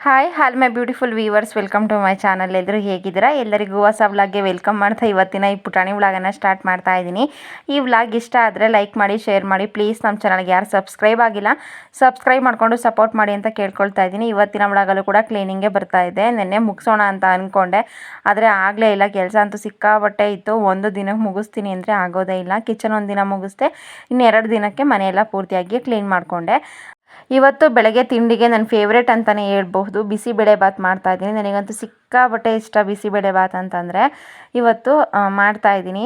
Hi all my beautiful viewers welcome to my channel ಎಲ್ಲರೂ ಹೇಗಿದ್ದೀರಾ? ಎಲ್ಲರಿಗೂ ಹೊಸ ವ್ಲಾಗ್ಗೆ ವೆಲ್ಕಮ್ ಮಾಡ್ತಾ ಇವತ್ತಿನ ಈ ಪುಟಾಣಿ ವ್ಲಾಗನ್ನು ಸ್ಟಾರ್ಟ್ ಮಾಡ್ತಾ ಇದ್ದೀನಿ. ಈ ವ್ಲಾಗ್ ಇಷ್ಟ ಆದರೆ ಲೈಕ್ ಮಾಡಿ ಶೇರ್ ಮಾಡಿ. ಪ್ಲೀಸ್ ನಮ್ಮ ಚಾನಲ್ಗೆ ಯಾರು ಸಬ್ಸ್ಕ್ರೈಬ್ ಆಗಿಲ್ಲ ಸಬ್ಸ್ಕ್ರೈಬ್ ಮಾಡಿಕೊಂಡು ಸಪೋರ್ಟ್ ಮಾಡಿ ಅಂತ ಕೇಳ್ಕೊಳ್ತಾ ಇದ್ದೀನಿ. ಇವತ್ತಿನ ವ್ಲಾಗಲ್ಲೂ ಕೂಡ ಕ್ಲೀನಿಂಗೇ ಬರ್ತಾ ಇದೆ. ನಿನ್ನೆ ಮುಗಿಸೋಣ ಅಂತ ಅಂದ್ಕೊಂಡೆ ಆದರೆ ಆಗಲೇ ಇಲ್ಲ, ಕೆಲಸ ಅಂತೂ ಸಿಕ್ಕಾಬಟ್ಟೆ ಇತ್ತು. ಒಂದು ದಿನಕ್ಕೆ ಮುಗಿಸ್ತೀನಿ ಅಂದರೆ ಆಗೋದೇ ಇಲ್ಲ. ಕಿಚನ್ ಒಂದು ದಿನ ಮುಗಿಸ್ದೆ ಇನ್ನೆರಡು ದಿನಕ್ಕೆ ಮನೆಯೆಲ್ಲ ಪೂರ್ತಿಯಾಗಿ ಕ್ಲೀನ್ ಮಾಡಿಕೊಂಡೆ. ಇವತ್ತು ಬೆಳಗ್ಗೆ ತಿಂಡಿಗೆ ನನ್ನ ಫೇವ್ರೇಟ್ ಅಂತಲೇ ಹೇಳ್ಬಹುದು. ಬಿಸಿಬೇಳೆ ಬಾತ್ ಮಾಡ್ತಾಯಿದ್ದೀನಿ ನನಗಂತೂ ಸಿಕ್ಕಾಪಟ್ಟೆ ಇಷ್ಟ ಬಿಸಿಬೇಳೆ ಬಾತ್ ಅಂತಂದರೆ ಇವತ್ತು ಮಾಡ್ತಾ ಇದ್ದೀನಿ.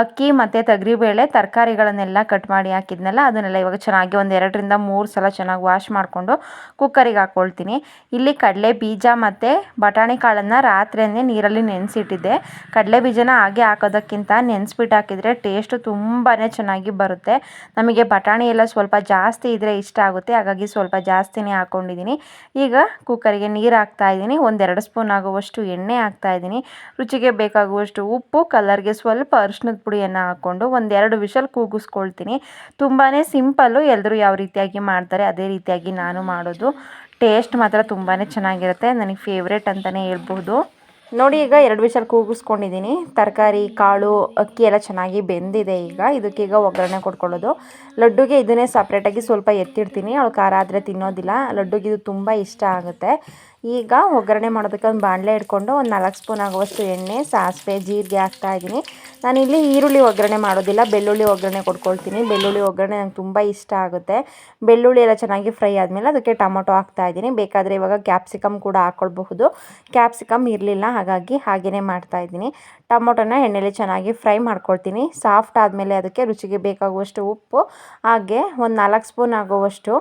ಅಕ್ಕಿ ಮತ್ತು ತೊಗರಿಬೇಳೆ ತರಕಾರಿಗಳನ್ನೆಲ್ಲ ಕಟ್ ಮಾಡಿ ಹಾಕಿದ್ನಲ್ಲ, ಅದನ್ನೆಲ್ಲ ಇವಾಗ ಚೆನ್ನಾಗಿ ಒಂದು ಎರಡರಿಂದ ಮೂರು ಸಲ ಚೆನ್ನಾಗಿ ವಾಶ್ ಮಾಡಿಕೊಂಡು ಕುಕ್ಕರಿಗೆ ಹಾಕ್ಕೊಳ್ತೀನಿ ಇಲ್ಲಿ ಕಡಲೆ ಬೀಜ ಮತ್ತು ಬಟಾಣಿ ಕಾಳನ್ನು ರಾತ್ರಿಯೇ ನೀರಲ್ಲಿ ನೆನೆಸಿಟ್ಟಿದ್ದೆ. ಕಡಲೆ ಬೀಜನ ಹಾಗೆ ಹಾಕೋದಕ್ಕಿಂತ ನೆನೆಸ್ಬಿಟ್ಟು ಹಾಕಿದರೆ ಟೇಸ್ಟು ತುಂಬಾ ಚೆನ್ನಾಗಿ ಬರುತ್ತೆ. ನಮಗೆ ಬಟಾಣಿ ಎಲ್ಲ ಸ್ವಲ್ಪ ಜಾಸ್ತಿ ಇದ್ದರೆ ಇಷ್ಟ ಆಗುತ್ತೆ, ಹಾಗಾಗಿ ಸ್ವಲ್ಪ ಜಾಸ್ತಿನೇ ಹಾಕ್ಕೊಂಡಿದ್ದೀನಿ ಈಗ ಕುಕ್ಕರಿಗೆ ನೀರು ಹಾಕ್ತಾ ಇದ್ದೀನಿ, ಒಂದೆರಡು ಸ್ಪೂನ್ ಆಗುವಷ್ಟು ಎಣ್ಣೆ ಹಾಕ್ತಾ ಇದ್ದೀನಿ. ರುಚಿಗೆ ಬೇಕಾಗುವಷ್ಟು ಉಪ್ಪು, ಕಲರ್ಗೆ ಸ್ವಲ್ಪ ಅರಿಶಿನದ ಪುಡಿಯನ್ನು ಹಾಕ್ಕೊಂಡು ಒಂದೆರಡು ವಿಷಲ್ ಕೂಗಿಸ್ಕೊಳ್ತೀನಿ. ತುಂಬಾ ಸಿಂಪಲ್ಲು ಎಲ್ಲರೂ ಯಾವ ರೀತಿಯಾಗಿ ಮಾಡ್ತಾರೆ ಅದೇ ರೀತಿಯಾಗಿ ನಾನು ಮಾಡೋದು. ಟೇಸ್ಟ್ ಮಾತ್ರ ತುಂಬಾ ಚೆನ್ನಾಗಿರುತ್ತೆ, ನನಗೆ ಫೇವ್ರೇಟ್ ಅಂತಲೇ ಹೇಳ್ಬೋದು. ನೋಡಿ ಈಗ ಎರಡು ವಿಷಲ್ ಕೂಗಿಸ್ಕೊಂಡಿದ್ದೀನಿ. ತರಕಾರಿ, ಕಾಳು, ಅಕ್ಕಿ ಎಲ್ಲ ಚೆನ್ನಾಗಿ ಬೆಂದಿದೆ ಈಗ. ಇದಕ್ಕೀಗ ಒಗ್ಗರಣೆ ಕೊಟ್ಕೊಳ್ಳೋದು. ಲಡ್ಡುಗೆ ಇದನ್ನೇ ಸಪ್ರೇಟಾಗಿ ಸ್ವಲ್ಪ ಎತ್ತಿಡ್ತೀನಿ. ಅವಳು ಖಾರ ಆದರೆ ತಿನ್ನೋದಿಲ್ಲ. ಲಡ್ಡುಗೆ ಇದು ತುಂಬ ಇಷ್ಟ ಆಗುತ್ತೆ. ಈಗ ಒಗ್ಗರಣೆ ಮಾಡೋದಕ್ಕೆ ಒಂದು ಬಾಣಲೆ ಇಟ್ಕೊಂಡು ಒಂದು ನಾಲ್ಕು ಸ್ಪೂನ್ ಆಗುವಷ್ಟು ಎಣ್ಣೆ ಸಾಸಿವೆ ಜೀರಿಗೆ ಹಾಕ್ತಾಯಿದ್ದೀನಿ ನಾನಿಲ್ಲಿ ಈರುಳ್ಳಿ ಒಗ್ಗರಣೆ ಮಾಡೋದಿಲ್ಲ, ಬೆಳ್ಳುಳ್ಳಿ ಒಗ್ಗರಣೆ ಕೊಟ್ಕೊಳ್ತೀನಿ. ಬೆಳ್ಳುಳ್ಳಿ ಒಗ್ಗರಣೆ ನಂಗೆ ತುಂಬ ಇಷ್ಟ ಆಗುತ್ತೆ. ಬೆಳ್ಳುಳ್ಳಿ ಎಲ್ಲ ಚೆನ್ನಾಗಿ ಫ್ರೈ ಆದಮೇಲೆ ಅದಕ್ಕೆ ಟೊಮೊಟೊ ಹಾಕ್ತಾಯಿದ್ದೀನಿ ಬೇಕಾದರೆ ಇವಾಗ ಕ್ಯಾಪ್ಸಿಕಮ್ ಕೂಡ ಹಾಕ್ಕೊಳ್ಬಹುದು ಕ್ಯಾಪ್ಸಿಕಮ್ ಇರಲಿಲ್ಲ, ಹಾಗಾಗಿ ಹಾಗೆಯೇ ಮಾಡ್ತಾಯಿದ್ದೀನಿ ಟೊಮೊಟೊನ ಎಣ್ಣೆಲಿ ಚೆನ್ನಾಗಿ ಫ್ರೈ ಮಾಡ್ಕೊಳ್ತೀನಿ. ಸಾಫ್ಟ್ ಆದಮೇಲೆ ಅದಕ್ಕೆ ರುಚಿಗೆ ಬೇಕಾಗುವಷ್ಟು ಉಪ್ಪು, ಹಾಗೆ ಒಂದು ನಾಲ್ಕು ಸ್ಪೂನ್ ಆಗುವಷ್ಟು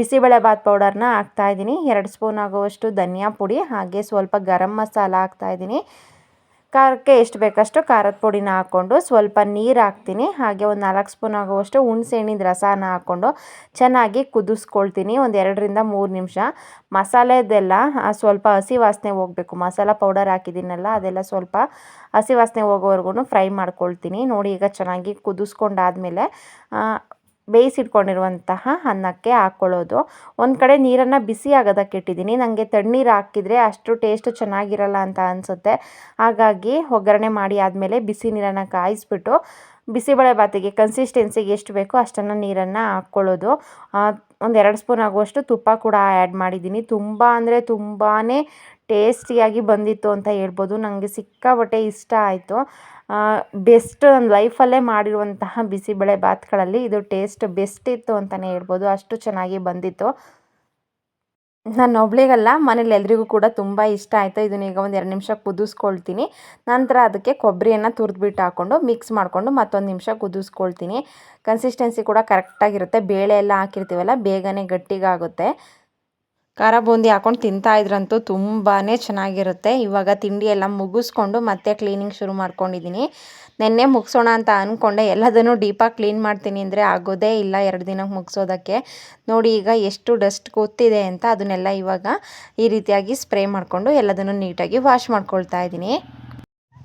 ಬಿಸಿಬೇಳೆಬಾತ್ ಪೌಡರ್ನ ಹಾಕ್ತಾಯಿದ್ದೀನಿ ಎರಡು ಸ್ಪೂನ್ ಆಗುವಷ್ಟು ಧನಿಯಾ ಪುಡಿ, ಹಾಗೆ ಸ್ವಲ್ಪ ಗರಂ ಮಸಾಲ ಹಾಕ್ತಾಯಿದ್ದೀನಿ ಖಾರಕ್ಕೆ ಎಷ್ಟು ಬೇಕಷ್ಟು ಖಾರದ ಪುಡಿನ ಹಾಕ್ಕೊಂಡು ಸ್ವಲ್ಪ ನೀರು ಹಾಕ್ತೀನಿ. ಹಾಗೆ ಒಂದು ನಾಲ್ಕು ಸ್ಪೂನ್ ಆಗುವಷ್ಟು ಹುಣಸೆಹಣ್ಣಿನ ರಸನ ಹಾಕ್ಕೊಂಡು ಚೆನ್ನಾಗಿ ಕುದಿಸ್ಕೊಳ್ತೀನಿ. ಒಂದು ಎರಡರಿಂದ ಮೂರು ನಿಮಿಷ. ಮಸಾಲೆದೆಲ್ಲ ಸ್ವಲ್ಪ ಹಸಿ ವಾಸನೆ ಹೋಗಬೇಕು. ಮಸಾಲ ಪೌಡರ್ ಹಾಕಿದ್ದೀನಲ್ಲ, ಅದೆಲ್ಲ ಸ್ವಲ್ಪ ಹಸಿ ವಾಸನೆ ಹೋಗೋವರೆಗೂ ಫ್ರೈ ಮಾಡ್ಕೊಳ್ತೀನಿ. ನೋಡಿ ಈಗ ಚೆನ್ನಾಗಿ ಕುದಿಸ್ಕೊಂಡಾದಮೇಲೆ ಬೇಯಿಸಿಟ್ಕೊಂಡಿರುವಂತಹ ಅನ್ನಕ್ಕೆ ಹಾಕ್ಕೊಳ್ಳೋದು. ಒಂದು ಕಡೆ ನೀರನ್ನು ಬಿಸಿ ಆಗೋದಕ್ಕೆ ಇಟ್ಟಿದ್ದೀನಿ. ನನಗೆ ತಣ್ಣೀರು ಹಾಕಿದರೆ ಅಷ್ಟು ಟೇಸ್ಟ್ ಚೆನ್ನಾಗಿರಲ್ಲ ಅಂತ ಅನಿಸುತ್ತೆ. ಹಾಗಾಗಿ ಒಗ್ಗರಣೆ ಮಾಡಿ ಆದಮೇಲೆ ಬಿಸಿ ನೀರನ್ನು ಕಾಯಿಸ್ಬಿಟ್ಟು ಬಿಸಿಬೇಳೆ ಬಾತಿಗೆ ಕನ್ಸಿಸ್ಟೆನ್ಸಿಗೆ ಎಷ್ಟು ಬೇಕೋ ಅಷ್ಟನ್ನು ನೀರನ್ನು ಹಾಕ್ಕೊಳ್ಳೋದು. ಒಂದು ಎರಡು ಸ್ಪೂನ್ ಆಗುವಷ್ಟು ತುಪ್ಪ ಕೂಡ ಆ್ಯಡ್ ಮಾಡಿದ್ದೀನಿ. ತುಂಬ ಅಂದರೆ ತುಂಬಾ ಟೇಸ್ಟಿಯಾಗಿ ಬಂದಿತ್ತು ಅಂತ ಹೇಳ್ಬೋದು. ನನಗೆ ಸಿಕ್ಕಾಪಟ್ಟೆ ಇಷ್ಟ ಆಯಿತು. ಬೆಸ್ಟ್ ನನ್ನ ಲೈಫಲ್ಲೇ ಮಾಡಿರುವಂತಹ ಬಿಸಿಬೇಳೆ ಬಾತ್ಗಳಲ್ಲಿ ಇದು ಟೇಸ್ಟ್ ಬೆಸ್ಟ್ ಇತ್ತು ಅಂತಲೇ ಹೇಳ್ಬೋದು. ಅಷ್ಟು ಚೆನ್ನಾಗಿ ಬಂದಿತ್ತು. ನಾನು ಒಬ್ಳಿಗಲ್ಲ, ಮನೇಲಿ ಎಲ್ರಿಗೂ ಕೂಡ ತುಂಬ ಇಷ್ಟ ಆಯಿತು. ಇದನ್ನ ಈಗ ಒಂದು ಎರಡು ನಿಮಿಷ ಕುದಿಸ್ಕೊಳ್ತೀನಿ. ನಂತರ ಅದಕ್ಕೆ ಕೊಬ್ಬರಿಯನ್ನು ತುರಿದ್ಬಿಟ್ಟು ಹಾಕ್ಕೊಂಡು ಮಿಕ್ಸ್ ಮಾಡಿಕೊಂಡು ಮತ್ತೊಂದು ನಿಮಿಷ ಕುದಿಸ್ಕೊಳ್ತೀನಿ. ಕನ್ಸಿಸ್ಟೆನ್ಸಿ ಕೂಡ ಕರೆಕ್ಟಾಗಿರುತ್ತೆ ಬೇಳೆ ಎಲ್ಲ ಹಾಕಿರ್ತೀವಲ್ಲ, ಬೇಗನೆ ಗಟ್ಟಿಗಾಗುತ್ತೆ. ಖಾರ ಬೂಂದಿ ಹಾಕೊಂಡು ತಿಂತಾ ಇದ್ರಂತೂ ತುಂಬಾ ಚೆನ್ನಾಗಿರುತ್ತೆ. ಇವಾಗ ತಿಂಡಿ ಎಲ್ಲ ಮುಗಿಸ್ಕೊಂಡು ಮತ್ತೆ ಕ್ಲೀನಿಂಗ್ ಶುರು ಮಾಡ್ಕೊಂಡಿದ್ದೀನಿ ನಿನ್ನೆ ಮುಗಿಸೋಣ ಅಂತ ಅಂದ್ಕೊಂಡೆ ಎಲ್ಲದನ್ನು ಡೀಪಾಗಿ ಕ್ಲೀನ್ ಮಾಡ್ತೀನಿ ಅಂದರೆ ಆಗೋದೇ ಇಲ್ಲ ಎರಡು ದಿನಕ್ಕೆ ಮುಗಿಸೋದಕ್ಕೆ. ನೋಡಿ ಈಗ ಎಷ್ಟು ಡಸ್ಟ್ ಕೂತಿದೆ ಅಂತ ಅದನ್ನೆಲ್ಲ ಇವಾಗ ಈ ರೀತಿಯಾಗಿ ಸ್ಪ್ರೇ ಮಾಡಿಕೊಂಡು ಎಲ್ಲದನ್ನು ನೀಟಾಗಿ ವಾಶ್ ಮಾಡ್ಕೊಳ್ತಾ ಇದ್ದೀನಿ.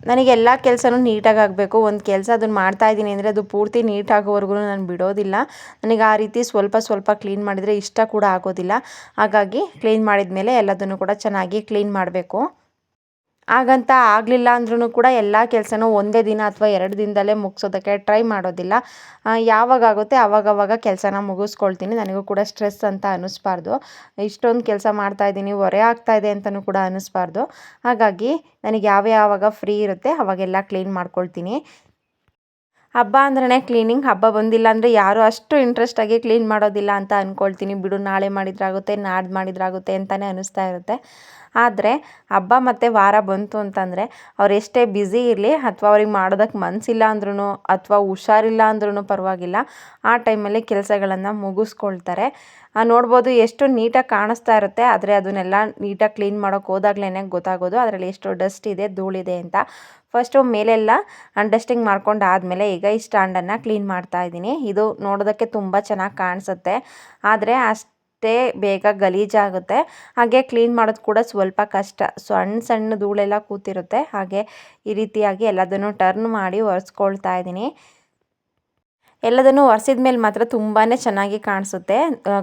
ನನಗೆ ಎಲ್ಲ ಕೆಲಸನೂ ನೀಟಾಗಿ ಆಗಬೇಕು. ಒಂದು ಕೆಲಸ ಅದನ್ನು ಮಾಡ್ತಾ ಇದ್ದೀನಿ ಅಂದರೆ ಅದು ಪೂರ್ತಿ ನೀಟ್ ಆಗೋವರೆಗೂ ನಾನು ಬಿಡೋದಿಲ್ಲ. ನನಗೆ ಆ ರೀತಿ ಸ್ವಲ್ಪ ಸ್ವಲ್ಪ ಕ್ಲೀನ್ ಮಾಡಿದರೆ ಇಷ್ಟ ಕೂಡ ಆಗೋದಿಲ್ಲ. ಹಾಗಾಗಿ ಕ್ಲೀನ್ ಮಾಡಿದ ಮೇಲೆ ಎಲ್ಲದನ್ನು ಕೂಡ ಚೆನ್ನಾಗಿ ಕ್ಲೀನ್ ಮಾಡಬೇಕು. ಹಾಗಂತ ಆಗಲಿಲ್ಲ ಅಂದ್ರೂ ಕೂಡ ಎಲ್ಲ ಕೆಲಸನೂ ಒಂದೇ ದಿನ ಅಥವಾ ಎರಡು ದಿನದಲ್ಲೇ ಮುಗಿಸೋದಕ್ಕೆ ಟ್ರೈ ಮಾಡೋದಿಲ್ಲ. ಯಾವಾಗ ಆಗುತ್ತೆ ಆವಾಗವಾಗ ಕೆಲಸನ ಮುಗಿಸ್ಕೊಳ್ತೀನಿ. ನನಗೂ ಕೂಡ ಸ್ಟ್ರೆಸ್ ಅಂತ ಅನ್ನಿಸ್ಬಾರ್ದು ಇಷ್ಟೊಂದು ಕೆಲಸ ಮಾಡ್ತಾಯಿದ್ದೀನಿ ಹೊರೆ ಆಗ್ತಾಯಿದೆ ಅಂತಲೂ ಕೂಡ ಅನ್ನಿಸ್ಬಾರ್ದು ಹಾಗಾಗಿ, ನನಗೆ ಯಾವ ಯಾವಾಗ ಫ್ರೀ ಇರುತ್ತೆ ಅವಾಗೆಲ್ಲ ಕ್ಲೀನ್ ಮಾಡ್ಕೊಳ್ತೀನಿ. ಹಬ್ಬ ಅಂದ್ರೆ ಕ್ಲೀನಿಂಗ್ ಹಬ್ಬ ಬಂದಿಲ್ಲ ಅಂದರೆ ಯಾರು ಅಷ್ಟು ಇಂಟ್ರೆಸ್ಟಾಗಿ ಕ್ಲೀನ್ ಮಾಡೋದಿಲ್ಲ ಅಂತ ಅಂದ್ಕೊಳ್ತೀನಿ ಬಿಡು, ನಾಳೆ ಮಾಡಿದ್ರಾಗುತ್ತೆ, ನಾಡ್ದು ಮಾಡಿದ್ರಾಗುತ್ತೆ ಅಂತಲೇ ಅನ್ನಿಸ್ತಾ ಇರುತ್ತೆ. ಆದರೆ ಹಬ್ಬ ಮತ್ತು ವಾರ ಬಂತು ಅಂತಂದರೆ ಅವ್ರು ಎಷ್ಟೇ ಬ್ಯುಸಿ ಇರಲಿ ಅಥವಾ ಅವ್ರಿಗೆ ಮಾಡೋದಕ್ಕೆ ಮನಸ್ಸಿಲ್ಲ ಅಂದ್ರೂ ಅಥವಾ ಹುಷಾರಿಲ್ಲ ಅಂದ್ರೂ ಪರವಾಗಿಲ್ಲ, ಆ ಟೈಮಲ್ಲಿ ಕೆಲಸಗಳನ್ನು ಮುಗಿಸ್ಕೊಳ್ತಾರೆ. ನೋಡ್ಬೋದು ಎಷ್ಟು ನೀಟಾಗಿ ಕಾಣಿಸ್ತಾ ಇರುತ್ತೆ, ಆದರೆ ಅದನ್ನೆಲ್ಲ ನೀಟಾಗಿ ಕ್ಲೀನ್ ಮಾಡೋಕ್ಕೆ ಹೋದಾಗ್ಲೇ ಗೊತ್ತಾಗೋದು, ಅದರಲ್ಲಿ ಎಷ್ಟು ಡಸ್ಟ್ ಇದೆ, ಧೂಳಿದೆ ಅಂತ. ಫಸ್ಟು ಮೇಲೆಲ್ಲ ಡಸ್ಟಿಂಗ್ ಮಾಡ್ಕೊಂಡು ಆದಮೇಲೆ ಈಗ ಈ ಸ್ಟ್ಯಾಂಡನ್ನು ಕ್ಲೀನ್ ಮಾಡ್ತಾ ಇದ್ದೀನಿ. ಇದು ನೋಡೋದಕ್ಕೆ ತುಂಬ ಚೆನ್ನಾಗಿ ಕಾಣಿಸುತ್ತೆ. ಆದರೆ ಅಷ್ಟು ಬೇಗ ಗಲೀಜಾಗುತ್ತೆ ಹಾಗೆ ಕ್ಲೀನ್ ಮಾಡೋದು ಕೂಡ ಸ್ವಲ್ಪ ಕಷ್ಟ. ಸಣ್ಣ ಸಣ್ಣ ಧೂಳೆಲ್ಲ ಕೂತಿರುತ್ತೆ. ಹಾಗೆ ಈ ರೀತಿಯಾಗಿ ಎಲ್ಲದನ್ನು ಟರ್ನ್ ಮಾಡಿ ಒರೆಸ್ಕೊಳ್ತಾ ಇದ್ದೀನಿ. ಎಲ್ಲದನ್ನು ಒರೆಸಿದ ಮೇಲೆ ಮಾತ್ರ ತುಂಬಾ ಚೆನ್ನಾಗಿ ಕಾಣಿಸುತ್ತೆ.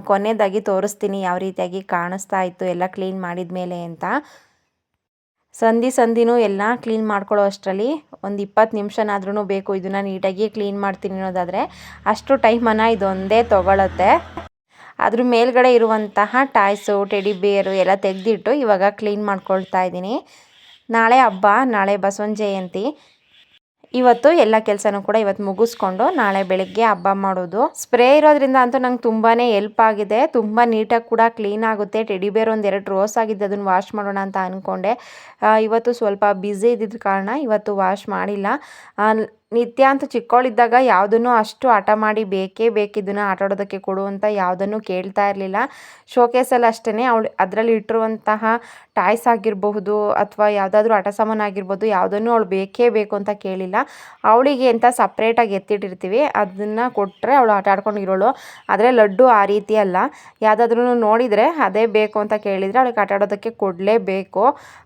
ಕೊನೆಯದಾಗಿ ತೋರಿಸ್ತೀನಿ ಯಾವ ರೀತಿಯಾಗಿ ಕಾಣಿಸ್ತಾ ಇತ್ತು ಎಲ್ಲ ಕ್ಲೀನ್ ಮಾಡಿದ ಮೇಲೆ ಅಂತ. ಸಂಧಿ ಸಂಧಿನೂ ಎಲ್ಲ ಕ್ಲೀನ್ ಮಾಡ್ಕೊಳ್ಳೋ ಅಷ್ಟರಲ್ಲಿ ಒಂದು ಇಪ್ಪತ್ತು ನಿಮಿಷನಾದ್ರೂ ಬೇಕು ಇದನ್ನು ನೀಟಾಗಿ ಕ್ಲೀನ್ ಮಾಡ್ತೀನಿ ಅನ್ನೋದಾದರೆ ಅಷ್ಟು ಟೈಮನ್ನು ಇದೊಂದೇ ತೊಗೊಳತ್ತೆ. ಅದ್ರ ಮೇಲ್ಗಡೆ ಇರುವಂತಹ ಟಾಯ್ಸು, ಟೆಡಿ ಬೇರು ಎಲ್ಲ ತೆಗೆದಿಟ್ಟು ಇವಾಗ ಕ್ಲೀನ್ ಮಾಡ್ಕೊಳ್ತಾ ಇದ್ದೀನಿ. ನಾಳೆ ಹಬ್ಬ, ನಾಳೆ ಬಸವನ ಜಯಂತಿ. ಇವತ್ತು ಎಲ್ಲ ಕೆಲಸನೂ ಕೂಡ ಇವತ್ತು ಮುಗಿಸ್ಕೊಂಡು ನಾಳೆ ಬೆಳಗ್ಗೆ ಹಬ್ಬ ಮಾಡೋದು. ಸ್ಪ್ರೇ ಇರೋದ್ರಿಂದ ಅಂತೂ ನಂಗೆ ತುಂಬಾ ಹೆಲ್ಪ್ ಆಗಿದೆ. ತುಂಬ ನೀಟಾಗಿ ಕೂಡ ಕ್ಲೀನ್ ಆಗುತ್ತೆ. ಟೆಡಿ ಬೇರ್ ಒಂದು ಎರಡು ರೋಸ್ ಆಗಿದೆ. ಅದನ್ನು ವಾಶ್ ಮಾಡೋಣ ಅಂತ ಅಂದ್ಕೊಂಡೆ ಇವತ್ತು ಸ್ವಲ್ಪ ಬ್ಯುಸಿ ಇದ್ದಿದ್ದ ಕಾರಣ ಇವತ್ತು ವಾಶ್ ಮಾಡಿಲ್ಲ. ನಿತ್ಯ ಅಂತೂ ಚಿಕ್ಕವಳಿದ್ದಾಗ ಯಾವುದನ್ನು ಅಷ್ಟು ಆಟ ಮಾಡಿ ಬೇಕೇ ಬೇಕಿದ್ದನ್ನು ಆಟ ಆಡೋದಕ್ಕೆ ಕೊಡು ಅಂತ ಯಾವುದನ್ನು ಕೇಳ್ತಾ ಇರಲಿಲ್ಲ. ಶೋಕೇಸಲ್ಲಿ ಅಷ್ಟೇ ಅವಳು ಅದರಲ್ಲಿ ಇಟ್ಟಿರುವಂತಹ ಟಾಯ್ಸ್ ಆಗಿರಬಹುದು ಅಥವಾ ಯಾವುದಾದ್ರೂ ಆಟ ಸಾಮಾನು ಆಗಿರ್ಬೋದು ಯಾವುದನ್ನು ಅವಳು ಬೇಕೇ ಬೇಕು ಅಂತ ಕೇಳಿಲ್ಲ. ಅವಳಿಗೆ ಅಂತ ಸಪ್ರೇಟಾಗಿ ಎತ್ತಿಟ್ಟಿರ್ತೀವಿ, ಅದನ್ನು ಕೊಟ್ಟರೆ ಅವಳು ಆಟ ಆಡ್ಕೊಂಡು ಇರೋಳು ಆದರೆ ಲಡ್ಡು ಆ ರೀತಿ ಅಲ್ಲ. ಯಾವುದಾದ್ರೂ ನೋಡಿದರೆ ಅದೇ ಬೇಕು ಅಂತ ಕೇಳಿದರೆ ಅವಳಿಗೆ ಆಟ ಆಡೋದಕ್ಕೆ ಕೊಡಲೇಬೇಕು.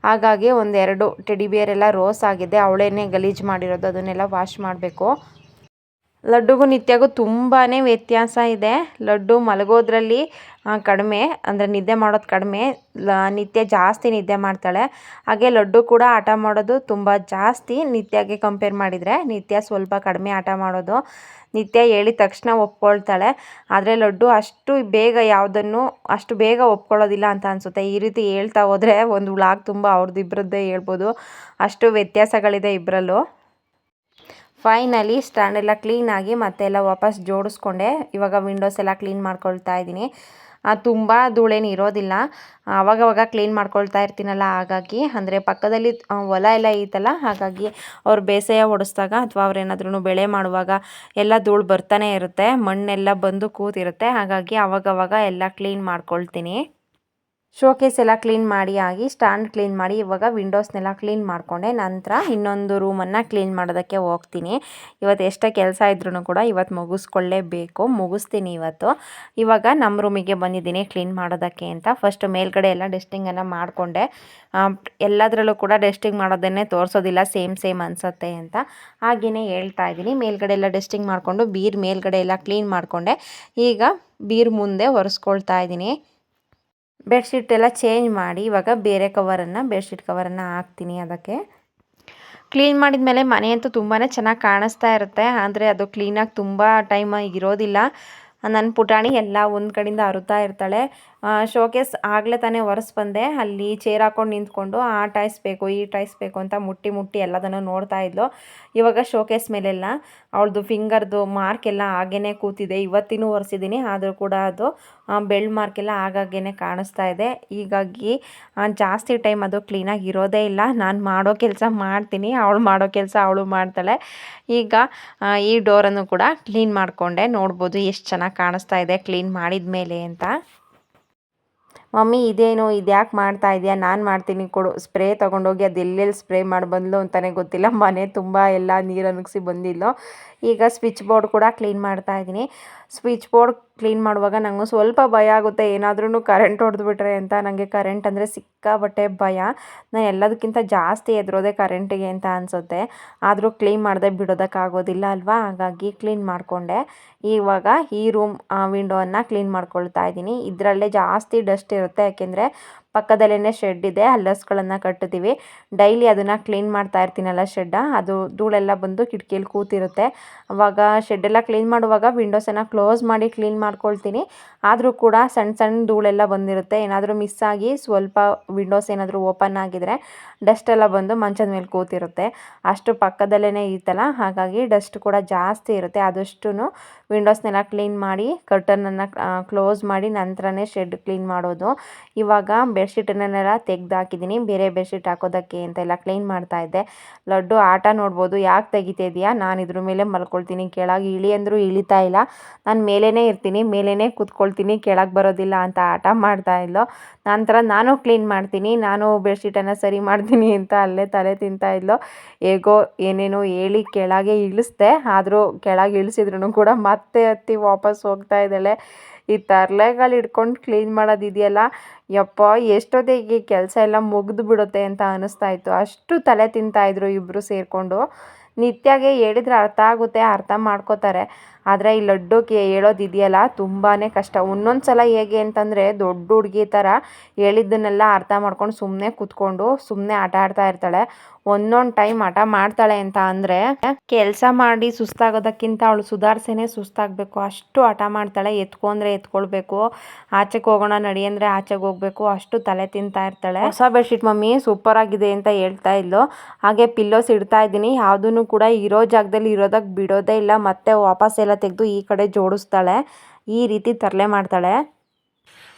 ಹಾಗಾಗಿ ಒಂದೆರಡು ಟೆಡಿ ಬೇರ್ ಎಲ್ಲ ರೋಸ್ ಆಗಿದೆ. ಅವಳೇನೆ ಗಲೀಜು ಮಾಡಿರೋದು, ಅದನ್ನೆಲ್ಲ ವಾಶ್ ಮಾಡಬೇಕು. ಲಡ್ಡುಗೂ ನಿತ್ಯಗೂ ತುಂಬಾ ವ್ಯತ್ಯಾಸ ಇದೆ. ಲಡ್ಡು ಮಲಗೋದ್ರಲ್ಲಿ ಕಡಿಮೆ, ಅಂದರೆ ನಿದ್ದೆ ಮಾಡೋದು ಕಡಿಮೆ, ಲ, ನಿತ್ಯ ಜಾಸ್ತಿ ನಿದ್ದೆ ಮಾಡ್ತಾಳೆ. ಹಾಗೆ ಲಡ್ಡು ಕೂಡ ಆಟ ಮಾಡೋದು ತುಂಬ ಜಾಸ್ತಿ ನಿತ್ಯಗೆ ಕಂಪೇರ್ ಮಾಡಿದರೆ, ನಿತ್ಯ ಸ್ವಲ್ಪ ಕಡಿಮೆ ಆಟ ಮಾಡೋದು. ನಿತ್ಯ ಹೇಳಿದ ತಕ್ಷಣ ಒಪ್ಕೊಳ್ತಾಳೆ. ಆದರೆ ಲಡ್ಡು ಅಷ್ಟು ಬೇಗ ಯಾವುದನ್ನು, ಅಷ್ಟು ಬೇಗ ಒಪ್ಕೊಳ್ಳೋದಿಲ್ಲ ಅಂತ ಅನಿಸುತ್ತೆ. ಈ ರೀತಿ ಹೇಳ್ತಾ ಹೋದರೆ ಒಂದು ವ್ಲಾಗ್ ತುಂಬ ಅವ್ರದ್ದು ಇಬ್ಬರದ್ದೇ ಹೇಳ್ಬೋದು. ಅಷ್ಟು ವ್ಯತ್ಯಾಸಗಳಿದೆ ಇಬ್ಬರಲ್ಲೂ ಫೈನಲಿ ಸ್ಟ್ಯಾಂಡ್ ಎಲ್ಲ ಕ್ಲೀನಾಗಿ ಮತ್ತೆ ಎಲ್ಲ ವಾಪಸ್ ಜೋಡಿಸ್ಕೊಂಡೆ. ಇವಾಗ ವಿಂಡೋಸ್ ಎಲ್ಲ ಕ್ಲೀನ್ ಮಾಡ್ಕೊಳ್ತಾ ಇದ್ದೀನಿ. ತುಂಬ ಧೂಳೇನು ಇರೋದಿಲ್ಲ. ಅವಾಗವಾಗ ಕ್ಲೀನ್ ಮಾಡ್ಕೊಳ್ತಾ ಇರ್ತೀನಲ್ಲ, ಹಾಗಾಗಿ. ಅಂದರೆ ಪಕ್ಕದಲ್ಲಿ ಹೊಲ ಎಲ್ಲ ಐತಲ್ಲ, ಹಾಗಾಗಿ ಅವ್ರು ಬೇಸಾಯ ಹೊಡಿಸ್ದಾಗ ಅಥವಾ ಅವ್ರೇನಾದ್ರೂ ಬೆಳೆ ಮಾಡುವಾಗ ಎಲ್ಲ ಧೂಳು ಬರ್ತಾನೆ ಇರುತ್ತೆ. ಮಣ್ಣೆಲ್ಲ ಬಂದು ಕೂತಿರುತ್ತೆ. ಹಾಗಾಗಿ ಅವಾಗವಾಗ ಎಲ್ಲ ಕ್ಲೀನ್ ಮಾಡ್ಕೊಳ್ತೀನಿ. ಶೋಕೇಸ್ ಎಲ್ಲ ಕ್ಲೀನ್ ಮಾಡಿ ಆಗಿ ಸ್ಟ್ಯಾಂಡ್ ಕ್ಲೀನ್ ಮಾಡಿ, ಇವಾಗ ವಿಂಡೋಸ್ನೆಲ್ಲ ಕ್ಲೀನ್ ಮಾಡಿಕೊಂಡೆ. ನಂತರ ಇನ್ನೊಂದು ರೂಮನ್ನು ಕ್ಲೀನ್ ಮಾಡೋದಕ್ಕೆ ಹೋಗ್ತೀನಿ. ಇವತ್ತು ಎಷ್ಟೇ ಕೆಲಸ ಇದ್ರೂ ಕೂಡ ಇವತ್ತು ಮುಗಿಸ್ಕೊಳ್ಳೇಬೇಕು. ಮುಗಿಸ್ತೀನಿ ಇವತ್ತು. ಇವಾಗ ನಮ್ಮ ರೂಮಿಗೆ ಬಂದಿದ್ದೀನಿ ಕ್ಲೀನ್ ಮಾಡೋದಕ್ಕೆ ಅಂತ. ಫಸ್ಟ್ ಮೇಲ್ಗಡೆ ಎಲ್ಲ ಡಸ್ಟಿಂಗನ್ನು ಮಾಡಿಕೊಂಡೆ. ಎಲ್ಲದರಲ್ಲೂ ಕೂಡ ಡಸ್ಟಿಂಗ್ ಮಾಡೋದನ್ನೇ ತೋರಿಸೋದಿಲ್ಲ ಸೇಮ್ ಸೇಮ್ ಅನಿಸುತ್ತೆ ಅಂತ. ಹಾಗೆಯೇ ಹೇಳ್ತಾ ಇದ್ದೀನಿ. ಮೇಲ್ಗಡೆ ಎಲ್ಲ ಡಸ್ಟಿಂಗ್ ಮಾಡಿಕೊಂಡು, ಬೀರ್ ಮೇಲ್ಗಡೆ ಎಲ್ಲ ಕ್ಲೀನ್ ಮಾಡಿಕೊಂಡೆ. ಈಗ ಬೀರ್ ಮುಂದೆ ಒರೆಸ್ಕೊಳ್ತಾ ಇದ್ದೀನಿ. ಬೆಡ್ಶೀಟ್ ಎಲ್ಲ ಚೇಂಜ್ ಮಾಡಿ, ಇವಾಗ ಬೇರೆ ಕವರನ್ನು ಬೆಡ್ಶೀಟ್ ಕವರನ್ನು ಹಾಕ್ತೀನಿ ಅದಕ್ಕೆ. ಕ್ಲೀನ್ ಮಾಡಿದ ಮೇಲೆ ಮನೆ ಅಂತೂ ತುಂಬಾ ಚೆನ್ನಾಗಿ ಕಾಣಿಸ್ತಾ ಇರುತ್ತೆ, ಆದರೆ ಅದು ಕ್ಲೀನಾಗಿ ತುಂಬ ಟೈಮ್ ಇರೋದಿಲ್ಲ. ನನ್ನ ಪುಟಾಣಿ ಎಲ್ಲ ಒಂದು ಕಡೆಯಿಂದ ಅರುತ್ತಾ ಇರ್ತಾಳೆ. ಶೋಕೇಸ್ ಆಗಲೇ ತಾನೇ ಒರೆಸ್ ಬಂದೆ. ಅಲ್ಲಿ ಚೇರ್ ಹಾಕೊಂಡು ನಿಂತ್ಕೊಂಡು, ಆ, ಟಾಯ್ಸ್ ಬೇಕು, ಈ ಟಾಯ್ಸ್ ಬೇಕು ಅಂತ ಮುಟ್ಟಿ ಮುಟ್ಟಿ ಎಲ್ಲದನ್ನು ನೋಡ್ತಾ ಇದ್ಲು. ಇವಾಗ ಶೋಕೇಸ್ ಮೇಲೆಲ್ಲ. ಅವಳದು ಫಿಂಗರ್ದು ಮಾರ್ಕ್ ಎಲ್ಲ ಹಾಗೇ ಕೂತಿದೆ. ಇವತ್ತಿನೂ ಒರೆಸಿದ್ದೀನಿ ಆದರೂ ಕೂಡ ಅದು ಬೆಳ್ ಮಾರ್ಕ್ ಎಲ್ಲ ಆಗಾಗೇ ಕಾಣಿಸ್ತಾ ಇದೆ. ಹೀಗಾಗಿ ಜಾಸ್ತಿ ಟೈಮ್ ಅದು ಕ್ಲೀನಾಗಿ ಇರೋದೇ ಇಲ್ಲ. ನಾನು ಮಾಡೋ ಕೆಲಸ ಮಾಡ್ತೀನಿ. ಅವಳು ಮಾಡೋ ಕೆಲಸ ಅವಳು ಮಾಡ್ತಾಳೆ. ಈಗ ಈ ಡೋರನ್ನು ಕೂಡ ಕ್ಲೀನ್ ಮಾಡಿಕೊಂಡೆ. ನೋಡ್ಬೋದು ಎಷ್ಟು ಚೆನ್ನಾಗಿ ಕಾಣಿಸ್ತಾ ಇದೆ ಕ್ಲೀನ್ ಮಾಡಿದ ಮೇಲೆ ಅಂತ. ಮಮ್ಮಿ, ಇದೇನು? ಇದ್ಯಾಕೆ ಮಾಡ್ತಾ ಇದೆಯಾ? ನಾನು ಮಾಡ್ತೀನಿ ಕೊಡು. ಸ್ಪ್ರೇ ತೊಗೊಂಡೋಗಿ ಅದು ಎಲ್ಲೆಲ್ಲಿ ಸ್ಪ್ರೇ ಮಾಡಿ ಬಂದ್ಲು ಅಂತಲೇ ಗೊತ್ತಿಲ್ಲ. ಮನೆ ತುಂಬ ಎಲ್ಲ ನೀರು ಅನುಗಿಸಿ ಬಂದಿದ್ಲು. ಈಗ ಸ್ವಿಚ್ ಬೋರ್ಡ್ ಕೂಡ ಕ್ಲೀನ್ ಮಾಡ್ತಾ ಇದ್ದೀನಿ ಸ್ವಿಚ್ ಬೋರ್ಡ್ ಕ್ಲೀನ್ ಮಾಡುವಾಗ ನನಗೂ ಸ್ವಲ್ಪ ಭಯ ಆಗುತ್ತೆ. ಏನಾದ್ರೂ ಕರೆಂಟ್ ಹೊಡೆದ್ಬಿಟ್ರೆ ಅಂತ. ನನಗೆ ಕರೆಂಟ್ ಅಂದರೆ ಸಿಕ್ಕಾಬಟ್ಟೆ ಭಯ. ನಾನು ಎಲ್ಲದಕ್ಕಿಂತ ಜಾಸ್ತಿ ಎದುರೋದೆ ಕರೆಂಟಿಗೆ ಅಂತ ಅನಿಸುತ್ತೆ. ಆದರೂ ಕ್ಲೀನ್ ಮಾಡದೆ ಬಿಡೋದಕ್ಕಾಗೋದಿಲ್ಲ ಅಲ್ವಾ? ಹಾಗಾಗಿ ಕ್ಲೀನ್ ಮಾಡಿಕೊಂಡೆ. ಇವಾಗ ಈ ರೂಮ್ ವಿಂಡೋವನ್ನು ಕ್ಲೀನ್ ಮಾಡ್ಕೊಳ್ತಾ ಇದ್ದೀನಿ. ಇದರಲ್ಲೇ ಜಾಸ್ತಿ ಡಸ್ಟ್ ಇರುತ್ತೆ. ಯಾಕೆಂದರೆ ಪಕ್ಕದಲ್ಲೇ ಶೆಡ್ ಇದೆ, ಹಲ್ಲಸ್ಗಳನ್ನು ಕಟ್ಟುತ್ತೀವಿ ಡೈಲಿ ಅದನ್ನು ಕ್ಲೀನ್ ಮಾಡ್ತಾ ಇರ್ತೀನಲ್ಲ ಶೆಡ್ಡ ಅದು ಧೂಳೆಲ್ಲ ಬಂದು ಕಿಟಕಿಯಲ್ಲಿ ಕೂತಿರುತ್ತೆ. ಅವಾಗ ಶೆಡ್ಡೆಲ್ಲ ಕ್ಲೀನ್ ಮಾಡುವಾಗ ವಿಂಡೋಸನ್ನು ಕ್ಲೋಸ್ ಮಾಡಿ ಕ್ಲೀನ್ ಮಾಡ್ಕೊಳ್ತೀನಿ. ಆದರೂ ಕೂಡ ಸಣ್ಣ ಸಣ್ಣ ಧೂಳೆಲ್ಲ ಬಂದಿರುತ್ತೆ. ಏನಾದರೂ ಮಿಸ್ ಆಗಿ ಸ್ವಲ್ಪ ವಿಂಡೋಸ್ ಏನಾದರೂ ಓಪನ್ ಆಗಿದ್ರೆ ಡಸ್ಟ್ ಎಲ್ಲ ಬಂದು ಮಂಚದ ಮೇಲೆ ಕೂತಿರುತ್ತೆ. ಅಷ್ಟು ಪಕ್ಕದಲ್ಲೇ ಇತ್ತಲ್ಲ? ಹಾಗಾಗಿ ಡಸ್ಟ್ ಕೂಡ ಜಾಸ್ತಿ ಇರುತ್ತೆ. ಆದಷ್ಟು ವಿಂಡೋಸ್ನೆಲ್ಲ ಕ್ಲೀನ್ ಮಾಡಿ, ಕರ್ಟನನ್ನು ಕ್ಲೋಸ್ ಮಾಡಿ ನಂತರನೇ ಶೆಡ್ ಕ್ಲೀನ್ ಮಾಡೋದು. ಇವಾಗ ಬೆಡ್ಶೀಟನ್ನೆಲ್ಲ ತೆಗ್ದು ಹಾಕಿದ್ದೀನಿ ಬೇರೆ ಬೆಡ್ಶೀಟ್ ಹಾಕೋದಕ್ಕೆ ಅಂತೆಲ್ಲ ಕ್ಲೀನ್ ಮಾಡ್ತಾ ಇದ್ದೆ. ಲಡ್ಡು ಆಟ ನೋಡ್ಬೋದು. ಯಾಕೆ ತೆಗಿತಾ ಇದೆಯಾ? ನಾನು ಇದ್ರ ಮೇಲೆ ಮಲ್ಕೊಳ್ತೀನಿ. ಕೆಳಗೆ ಇಳಿ ಅಂದರೂ ಇಳಿತಾ ಇಲ್ಲ. ನಾನು ಮೇಲೇ ಇರ್ತೀನಿ. ಮೇಲೇ ಕೂತ್ಕೊಳ್ತೀನಿ. ಕೆಳಗೆ ಬರೋದಿಲ್ಲ ಅಂತ ಆಟ ಮಾಡ್ತಾ ಇದ್ಲು. ನಂತರ ನಾನು ಕ್ಲೀನ್ ಮಾಡ್ತೀನಿ, ನಾನು ಬೆಡ್ಶೀಟನ್ನು ಸರಿ ಮಾಡ್ತೀನಿ ಅಂತ ಅಲ್ಲೇ ತಲೆ ತಿಂತಾ ಇದ್ಲು. ಹೇಗೋ ಏನೇನೋ ಹೇಳಿ ಕೆಳಗೆ ಇಳಿಸ್ದೆ, ಆದರೂ ಕೆಳಗೆ ಇಳಿಸಿದ್ರು ಕೂಡ ಮತ್ತೆ ಹತ್ತಿ ವಾಪಸ್ ಹೋಗ್ತಾ ಇದ್ದಾಳೆ. ಈ ತರಲೆಗಳು ಹಿಡ್ಕೊಂಡು ಕ್ಲೀನ್ ಮಾಡೋದಿದೆಯಲ್ಲ, ಯಪ್ಪ ಎಷ್ಟೊತ್ತಿಗೆ ಕೆಲಸ ಎಲ್ಲ ಮುಗಿದು ಬಿಡುತ್ತೆ ಅಂತ ಅನ್ನಿಸ್ತಾ ಇತ್ತು. ಅಷ್ಟು ತಲೆ ತಿಂತಾಯಿದ್ರು ಇಬ್ಬರು ಸೇರಿಕೊಂಡು. ನಿತ್ಯಾಗೆ ಹೇಳಿದ್ರೆ ಅರ್ಥ ಆಗುತ್ತೆ, ಅರ್ಥ ಮಾಡ್ಕೋತಾರೆ. ಆದರೆ ಈ ಲಡ್ಡುಗೆ ಹೇಳೋದು ಇದೆಯಲ್ಲ ತುಂಬಾ ಕಷ್ಟ. ಒಂದೊಂದು ಸಲ ಹೇಗೆ ಅಂತಂದರೆ ದೊಡ್ಡ ಹುಡುಗಿ ಥರ ಹೇಳಿದ್ದನ್ನೆಲ್ಲ ಅರ್ಥ ಮಾಡ್ಕೊಂಡು ಸುಮ್ಮನೆ ಕೂತ್ಕೊಂಡು ಸುಮ್ಮನೆ ಆಟ ಆಡ್ತಾ ಇರ್ತಾಳೆ. ಒಂದೊಂದು ಟೈಮ್ ಆಟ ಮಾಡ್ತಾಳೆ ಅಂತ ಅಂದರೆ ಕೆಲಸ ಮಾಡಿ ಸುಸ್ತಾಗೋದಕ್ಕಿಂತ ಅವಳು ಸುಧಾರಿಸೇನೆ ಸುಸ್ತಾಗಬೇಕು. ಅಷ್ಟು ಆಟ ಮಾಡ್ತಾಳೆ, ಎತ್ಕೊಂಡ್ರೆ ಎತ್ಕೊಳ್ಬೇಕು. ಆಚೆಗೆ ಹೋಗೋಣ ನಡಿ ಅಂದರೆ ಆಚೆಗೆ ಹೋಗಬೇಕು. ಅಷ್ಟು ತಲೆ ತಿಂತಾ ಇರ್ತಾಳೆ. ಹೊಸ ಬೆಡ್ಶೀಟ್ ಮಮ್ಮಿ ಸೂಪರ್ ಆಗಿದೆ ಅಂತ ಹೇಳ್ತಾ ಇದ್ಲು. ಹಾಗೆ ಪಿಲ್ಲೋಸ್ ಇಡ್ತಾ ಇದ್ದೀನಿ. ಯಾವುದನ್ನು ಕೂಡ ಇರೋ ಜಾಗದಲ್ಲಿ ಇರೋದಕ್ಕೆ ಬಿಡೋದೇ ಇಲ್ಲ. ಮತ್ತೆ ವಾಪಸ್ ಎಲ್ಲ ತೆಗೆದು ಈ ಕಡೆ ಜೋಡಿಸ್ತಾಳೆ, ಈ ರೀತಿ ತರಲೆ ಮಾಡ್ತಾಳೆ.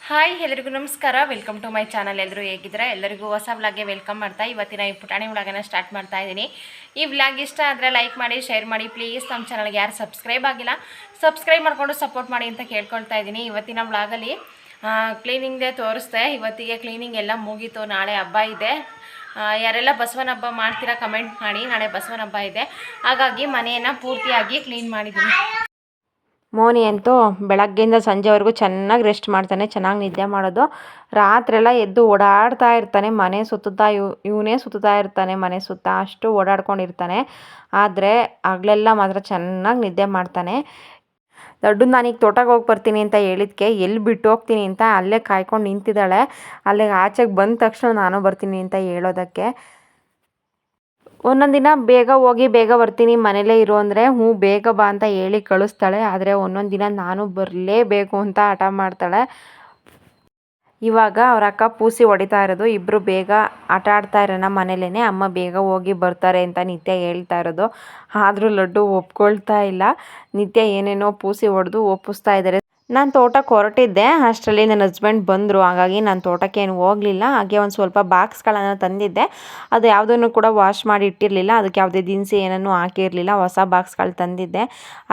ಹಾಯ್ ಎಲ್ಲರಿಗೂ ನಮಸ್ಕಾರ. ವೆಲ್ಕಮ್ ಟು ಮೈ ಚಾನಲ್ ಎಲ್ಲರೂ ಹೇಗಿದ್ರೆ ಎಲ್ಲರಿಗೂ ಹೊಸ ವ್ಲಾಗ್ಗೆ ವೆಲ್ಕಮ್ ಮಾಡ್ತಾ ಇವತ್ತಿನ ಈ ಪುಟಾಣಿ ವ್ಲಾಗನ್ನ ಸ್ಟಾರ್ಟ್ ಮಾಡ್ತಾ ಇದ್ದೀನಿ. ಈ ವ್ಲಾಗ್ ಇಷ್ಟ ಆದರೆ ಲೈಕ್ ಮಾಡಿ ಶೇರ್ ಮಾಡಿ. ಪ್ಲೀಸ್ ನಮ್ಮ ಚಾನಲ್ಗೆ ಯಾರು ಸಬ್ಸ್ಕ್ರೈಬ್ ಆಗಿಲ್ಲ ಸಬ್ಸ್ಕ್ರೈಬ್ ಮಾಡಿಕೊಂಡು ಸಪೋರ್ಟ್ ಮಾಡಿ ಅಂತ ಕೇಳ್ಕೊಳ್ತಾ ಇದ್ದೀನಿ ಇವತ್ತಿನ ವ್ಲಾಗಲ್ಲಿ ಕ್ಲೀನಿಂಗ್ದೇ ತೋರಿಸ್ದೆ. ಇವತ್ತಿಗೆ ಕ್ಲೀನಿಂಗ್ ಎಲ್ಲ ಮುಗೀತು. ನಾಳೆ ಹಬ್ಬ ಇದೆ. ಯಾರೆಲ್ಲ ಬಸವನ ಹಬ್ಬ ಮಾಡ್ತೀರಾ ಕಮೆಂಟ್ ಮಾಡಿ. ನಾಳೆ ಬಸವನ ಹಬ್ಬ ಇದೆ. ಹಾಗಾಗಿ ಮನೆಯನ್ನು ಪೂರ್ತಿಯಾಗಿ ಕ್ಲೀನ್ ಮಾಡಿದ್ದೀನಿ. ಮೋನಿ ಅಂತೂ ಬೆಳಗ್ಗೆಯಿಂದ ಸಂಜೆವರೆಗೂ ಚೆನ್ನಾಗಿ ರೆಸ್ಟ್ ಮಾಡ್ತಾನೆ, ಚೆನ್ನಾಗಿ ನಿದ್ದೆ ಮಾಡೋದು. ರಾತ್ರೆಲ್ಲ ಎದ್ದು ಓಡಾಡ್ತಾ ಇರ್ತಾನೆ, ಮನೆ ಸುತ್ತುತ್ತಾ ಇವ್, ಇವನೇ ಸುತ್ತುತ್ತಾ ಇರ್ತಾನೆ, ಮನೆ ಸುತ್ತ ಅಷ್ಟು ಓಡಾಡ್ಕೊಂಡಿರ್ತಾನೆ. ಆದರೆ ಹಗಲೆಲ್ಲ ಮಾತ್ರ ಚೆನ್ನಾಗಿ ನಿದ್ದೆ ಮಾಡ್ತಾನೆ. ದೊಡ್ಡ ನಾನೀಗ ತೋಟಕ್ಕೆ ಹೋಗಿ ಬರ್ತೀನಿ ಅಂತ ಹೇಳಿದ್ಕೆ, ಎಲ್ಲಿ ಬಿಟ್ಟು ಹೋಗ್ತೀನಿ ಅಂತ ಅಲ್ಲೇ ಕಾಯ್ಕೊಂಡು ನಿಂತಿದ್ದಾಳೆ. ಅಲ್ಲಿಗೆ ಆಚೆಗೆ ಬಂದ ತಕ್ಷಣ ನಾನು ಬರ್ತೀನಿ ಅಂತ ಹೇಳೋದಕ್ಕೆ. ಒಂದೊಂದು ದಿನ ಬೇಗ ಹೋಗಿ ಬೇಗ ಬರ್ತೀನಿ, ಮನೇಲೇ ಇರು ಅಂದರೆ ಹ್ಞೂ ಬೇಗ ಬಾ ಅಂತ ಹೇಳಿ ಕಳಿಸ್ತಾಳೆ. ಆದರೆ ಒಂದೊಂದು ದಿನ ನಾನು ಬರಲೇಬೇಕು ಅಂತ ಹಠ ಮಾಡ್ತಾಳೆ. ಇವಾಗ ಅವ್ರ ಅಕ್ಕ ಪೂಸಿ ಹೊಡಿತಾ ಇರೋದು. ಇಬ್ಬರು ಬೇಗ ಆಟ ಆಡ್ತಾ ಇರೋಣ ಮನೇಲೇ ಅಮ್ಮ ಬೇಗ ಹೋಗಿ ಬರ್ತಾರೆ ಅಂತ ನಿತ್ಯ ಹೇಳ್ತಾ ಇರೋದು. ಆದರೂ ಲಡ್ಡು ಒಪ್ಕೊಳ್ತಾ ಇಲ್ಲ. ನಿತ್ಯ ಏನೇನೋ ಪೂಸಿ ಹೊಡೆದು ಒಪ್ಪಿಸ್ತಾ ಇದ್ದಾರೆ. ನಾನು ತೋಟಕ್ಕೆ ಹೊರಟಿದ್ದೆ. ಅಷ್ಟರಲ್ಲಿ ನನ್ನ ಹಸ್ಬೆಂಡ್ ಬಂದರು. ಹಾಗಾಗಿ ನಾನು ತೋಟಕ್ಕೆ ಏನು ಹೋಗಲಿಲ್ಲ. ಹಾಗೆ ಒಂದು ಸ್ವಲ್ಪ ಬಾಕ್ಸ್ಗಳನ್ನು ತಂದಿದ್ದೆ. ಅದು ಯಾವುದನ್ನು ಕೂಡ ವಾಶ್ ಮಾಡಿ ಇಟ್ಟಿರಲಿಲ್ಲ. ಅದಕ್ಕೆ ಯಾವುದೇ ದಿನಸಿ ಏನನ್ನು ಹಾಕಿರಲಿಲ್ಲ. ಹೊಸ ಬಾಕ್ಸ್ಗಳು ತಂದಿದ್ದೆ.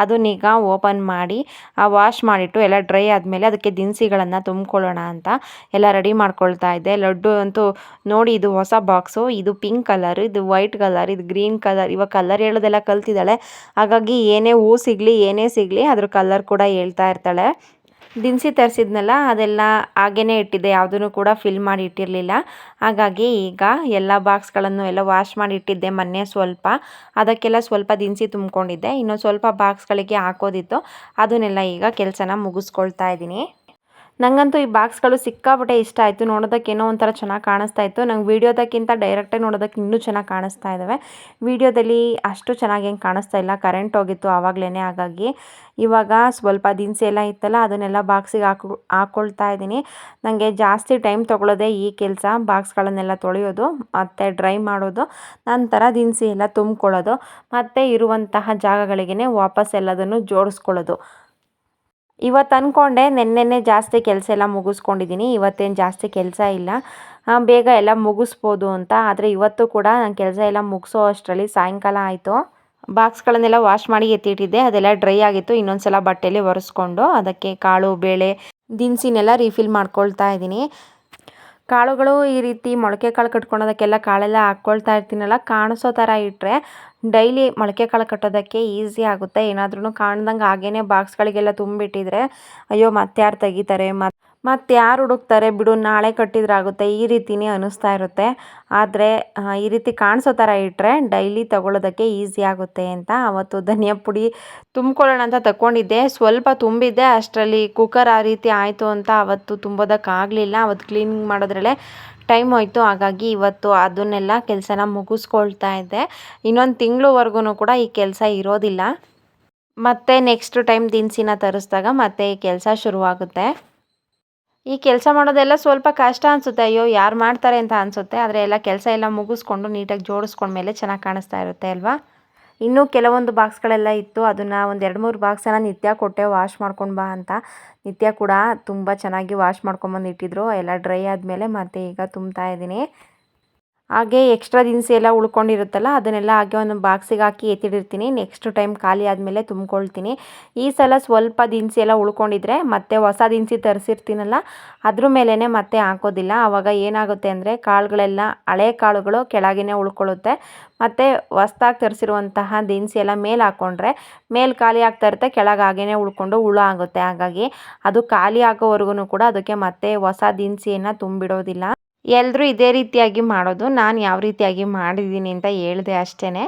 ಅದನ್ನೀಗ ಓಪನ್ ಮಾಡಿ ವಾಶ್ ಮಾಡಿಟ್ಟು ಎಲ್ಲ ಡ್ರೈ ಆದಮೇಲೆ ಅದಕ್ಕೆ ದಿನಸಿಗಳನ್ನು ತುಂಬಿಕೊಳ್ಳೋಣ ಅಂತ ಎಲ್ಲ ರೆಡಿ ಮಾಡ್ಕೊಳ್ತಾ ಇದ್ದೆ. ಲಡ್ಡು ಅಂತೂ ನೋಡಿ ಇದು ಹೊಸ ಬಾಕ್ಸು ಇದು ಪಿಂಕ್ ಕಲರ್ ಇದು ವೈಟ್ ಕಲರ್ ಇದು ಗ್ರೀನ್ ಕಲರ್ ಇವಾಗ ಕಲರ್ ಹೇಳೋದೆಲ್ಲ ಕಲ್ತಿದ್ದಾಳೆ. ಹಾಗಾಗಿ ಏನೇ ಹೂ ಸಿಗಲಿ, ಏನೇ ಸಿಗಲಿ, ಅದ್ರ ಕಲರ್ ಕೂಡ ಹೇಳ್ತಾ ಇರ್ತಾಳೆ. ದಿನಸಿ ತರಿಸಿದ್ನಲ್ಲ, ಅದೆಲ್ಲ ಹಾಗೇ ಇಟ್ಟಿದ್ದೆ. ಯಾವುದನ್ನು ಕೂಡ ಫಿಲ್ ಮಾಡಿ ಇಟ್ಟಿರಲಿಲ್ಲ. ಹಾಗಾಗಿ ಈಗ ಎಲ್ಲ ಬಾಕ್ಸ್ಗಳನ್ನು ಎಲ್ಲ ವಾಶ್ ಮಾಡಿ ಇಟ್ಟಿದ್ದೆ ಮೊನ್ನೆ ಸ್ವಲ್ಪ. ಅದಕ್ಕೆಲ್ಲ ಸ್ವಲ್ಪ ದಿನಸಿ ತುಂಬಿಕೊಂಡಿದ್ದೆ. ಇನ್ನು ಸ್ವಲ್ಪ ಬಾಕ್ಸ್ಗಳಿಗೆ ಹಾಕೋದಿತ್ತು. ಅದನ್ನೆಲ್ಲ ಈಗ ಕೆಲಸನ ಮುಗಿಸ್ಕೊಳ್ತಾ ಇದ್ದೀನಿ. ನನಗಂತೂ ಈ ಬಾಕ್ಸ್ಗಳು ಸಿಕ್ಕಾಪಟ್ಟೆ ಇಷ್ಟ ಆಯಿತು. ನೋಡೋದಕ್ಕೆ ಏನೋ ಒಂಥರ ಚೆನ್ನಾಗಿ ಕಾಣಿಸ್ತಾ ಇತ್ತು. ನಂಗೆ ವೀಡಿಯೋದಕ್ಕಿಂತ ಡೈರೆಕ್ಟಾಗಿ ನೋಡೋದಕ್ಕೆ ಇನ್ನೂ ಚೆನ್ನಾಗಿ ಕಾಣಿಸ್ತಾ ಇದ್ದಾವೆ ವೀಡಿಯೋದಲ್ಲಿ ಅಷ್ಟು ಚೆನ್ನಾಗಿ ಹೆಂಗೆ ಕಾಣಿಸ್ತಾ ಇಲ್ಲ. ಕರೆಂಟ್ ಹೋಗಿತ್ತು ಆವಾಗಲೇ ಹಾಗಾಗಿ. ಇವಾಗ ಸ್ವಲ್ಪ ದಿನಸಿ ಎಲ್ಲ ಇತ್ತಲ್ಲ, ಅದನ್ನೆಲ್ಲ ಬಾಕ್ಸಿಗೆ ಹಾಕು ಹಾಕ್ಕೊಳ್ತಾ ಇದ್ದೀನಿ. ನನಗೆ ಜಾಸ್ತಿ ಟೈಮ್ ತೊಗೊಳ್ಳೋದೆ ಈ ಕೆಲಸ, ಬಾಕ್ಸ್ಗಳನ್ನೆಲ್ಲ ತೊಳೆಯೋದು, ಮತ್ತು ಡ್ರೈ ಮಾಡೋದು, ನಂತರ ದಿನಸಿ ಎಲ್ಲ ತುಂಬ್ಕೊಳ್ಳೋದು, ಮತ್ತು ಇರುವಂತಹ ಜಾಗಗಳಿಗೆ ವಾಪಸ್ ಎಲ್ಲದನ್ನು ಜೋಡಿಸ್ಕೊಳ್ಳೋದು. ಇವತ್ತು ಅಂದ್ಕೊಂಡೆ ನೆನ್ನೆನೇ ಜಾಸ್ತಿ ಕೆಲಸ ಎಲ್ಲ ಮುಗಿಸ್ಕೊಂಡಿದ್ದೀನಿ ಇವತ್ತೇನು ಜಾಸ್ತಿ ಕೆಲಸ ಇಲ್ಲ. ಬೇಗ ಎಲ್ಲ ಮುಗಿಸ್ಬೋದು ಅಂತ, ಆದರೆ ಇವತ್ತು ಕೂಡ ನಾನು ಕೆಲಸ ಎಲ್ಲ ಮುಗಿಸೋ ಅಷ್ಟರಲ್ಲಿ ಸಾಯಂಕಾಲ ಆಯಿತು. ಬಾಕ್ಸ್ಗಳನ್ನೆಲ್ಲ ವಾಶ್ ಮಾಡಿ ಎತ್ತಿಟ್ಟಿದ್ದೆ, ಅದೆಲ್ಲ ಡ್ರೈ ಆಗಿತ್ತು ಇನ್ನೊಂದು ಸಲ ಬಟ್ಟೆಯಲ್ಲಿ ಒರೆಸ್ಕೊಂಡು ಅದಕ್ಕೆ ಕಾಳು, ಬೇಳೆ, ದಿನಸಿನೆಲ್ಲ ರೀಫಿಲ್ ಮಾಡ್ಕೊಳ್ತಾ ಇದ್ದೀನಿ ಕಾಳುಗಳು ಈ ರೀತಿ ಮೊಳಕೆ ಕಾಳು ಕಟ್ಕೊಳೋದಕ್ಕೆಲ್ಲ ಕಾಳೆಲ್ಲ ಹಾಕ್ಕೊಳ್ತಾ ಇರ್ತೀನಲ್ಲ, ಕಾಣಿಸೋ ಥರ ಇಟ್ಟರೆ ಡೈಲಿ ಮೊಳಕೆ ಕಾಳು ಕಟ್ಟೋದಕ್ಕೆ ಈಸಿ ಆಗುತ್ತೆ. ಏನಾದ್ರೂ ಕಾಣ್ದಂಗೆ ಹಾಗೇನೆ ಬಾಕ್ಸ್ಗಳಿಗೆಲ್ಲ ತುಂಬಿಟ್ಟಿದ್ರೆ, ಅಯ್ಯೋ ಮತ್ತೆ ಯಾರು ತೆಗಿತಾರೆ? ಮತ್ತು ಮತ್ತೆ ಯಾರು ಹುಡುಕ್ತಾರೆ ಬಿಡು, ನಾಳೆ ಕಟ್ಟಿದ್ರಾಗುತ್ತೆ, ಈ ರೀತಿನೇ ಅನ್ನಿಸ್ತಾ ಇರುತ್ತೆ. ಆದರೆ ಈ ರೀತಿ ಕಾಣಿಸೋ ಥರ ಇಟ್ಟರೆ ಡೈಲಿ ತಗೊಳ್ಳೋದಕ್ಕೆ ಈಸಿ ಆಗುತ್ತೆ ಅಂತ ಅವತ್ತು ಧನಿಯಾ ಪುಡಿ ತುಂಬ್ಕೊಳ್ಳೋಣ ಅಂತ ತಗೊಂಡಿದ್ದೆ ಸ್ವಲ್ಪ ತುಂಬಿದ್ದೆ, ಅಷ್ಟರಲ್ಲಿ ಕುಕ್ಕರ್ ಆ ರೀತಿ ಆಯಿತು ಅಂತ ಅವತ್ತು ತುಂಬೋದಕ್ಕಾಗಲಿಲ್ಲ. ಅವತ್ತು ಕ್ಲೀನಿಂಗ್ ಮಾಡೋದ್ರಲ್ಲೇ ಟೈಮ್ ಹೋಯಿತು. ಹಾಗಾಗಿ ಇವತ್ತು ಅದನ್ನೆಲ್ಲ ಕೆಲಸನ ಮುಗಿಸ್ಕೊಳ್ತಾ ಇದ್ದೆ. ಇನ್ನೊಂದು ತಿಂಗಳವರೆಗೂ ಕೂಡ ಈ ಕೆಲಸ ಇರೋದಿಲ್ಲ. ಮತ್ತೆ ನೆಕ್ಸ್ಟ್ ಟೈಮ್ ದಿನಸಿನ ತರಿಸಿದಾಗ ಮತ್ತೆ ಈ ಕೆಲಸ ಶುರುವಾಗುತ್ತೆ. ಈ ಕೆಲಸ ಮಾಡೋದೆಲ್ಲ ಸ್ವಲ್ಪ ಕಷ್ಟ ಅನಿಸುತ್ತೆ. ಅಯ್ಯೋ, ಯಾರು ಮಾಡ್ತಾರೆ ಅಂತ ಅನಿಸುತ್ತೆ. ಆದರೆ ಎಲ್ಲ ಕೆಲಸ ಎಲ್ಲ ಮುಗಿಸ್ಕೊಂಡು ನೀಟಾಗಿ ಜೋಡಿಸ್ಕೊಂಡ್ಮೇಲೆ ಚೆನ್ನಾಗಿ ಕಾಣಿಸ್ತಾ ಇರುತ್ತೆ ಅಲ್ವಾ? ಇನ್ನೂ ಕೆಲವೊಂದು ಬಾಕ್ಸ್ಗಳೆಲ್ಲ ಇತ್ತು. ಅದನ್ನು ಒಂದು ಎರಡು ಮೂರು ಬಾಕ್ಸನ್ನು ನಿತ್ಯ ಕೊಟ್ಟೆ, ವಾಶ್ ಮಾಡ್ಕೊಂಡು ಬಾ ಅಂತ. ನಿತ್ಯ ಕೂಡ ತುಂಬ ಚೆನ್ನಾಗಿ ವಾಶ್ ಮಾಡ್ಕೊಂಬಂದು ಇಟ್ಟಿದ್ರು ಎಲ್ಲ ಡ್ರೈ ಆದಮೇಲೆ ಮತ್ತೆ ಈಗ ತುಂಬ್ತಾ ಇದ್ದೀನಿ. ಹಾಗೆ ಎಕ್ಸ್ಟ್ರಾ ದಿನಸಿ ಎಲ್ಲ ಉಳ್ಕೊಂಡಿರುತ್ತಲ್ಲ, ಅದನ್ನೆಲ್ಲ ಹಾಗೆ ಒಂದು ಬಾಕ್ಸಿಗೆ ಹಾಕಿ ಎತ್ತಿಡಿರ್ತೀನಿ. ನೆಕ್ಸ್ಟ್ ಟೈಮ್ ಖಾಲಿ ಆದಮೇಲೆ ತುಂಬ್ಕೊಳ್ತೀನಿ. ಈ ಸಲ ಸ್ವಲ್ಪ ದಿನಸಿ ಎಲ್ಲ ಉಳ್ಕೊಂಡಿದ್ರೆ ಮತ್ತೆ ಹೊಸ ದಿನಸಿ ತರಿಸಿರ್ತೀನಲ್ಲ, ಅದ್ರ ಮೇಲೇ ಮತ್ತೆ ಹಾಕೋದಿಲ್ಲ. ಆವಾಗ ಏನಾಗುತ್ತೆ ಅಂದರೆ ಕಾಳುಗಳೆಲ್ಲ, ಹಳೆ ಕಾಳುಗಳು ಕೆಳಗೇ ಉಳ್ಕೊಳ್ಳುತ್ತೆ. ಮತ್ತು ಹೊಸ್ದಾಗಿ ತರಿಸಿರುವಂತಹ ದಿನಸಿ ಎಲ್ಲ ಮೇಲೆ ಹಾಕ್ಕೊಂಡ್ರೆ ಮೇಲೆ ಖಾಲಿ ಆಗ್ತಾ ಇರುತ್ತೆ, ಕೆಳಗೆ ಹಾಗೇ ಉಳ್ಕೊಂಡು ಹುಳ ಆಗುತ್ತೆ. ಹಾಗಾಗಿ ಅದು ಖಾಲಿ ಆಗೋವರೆಗೂ ಕೂಡ ಅದಕ್ಕೆ ಮತ್ತೆ ಹೊಸ ದಿನಸಿಯನ್ನು ತುಂಬಿಡೋದಿಲ್ಲ. ಎಲ್ಲರೂ ಇದೇ ರೀತಿಯಾಗಿ ಮಾಡೋದು, ನಾನು ಯಾವ ರೀತಿಯಾಗಿ ಮಾಡಿದ್ದೀನಿ ಅಂತ ಹೇಳಿದೆ ಅಷ್ಟೇ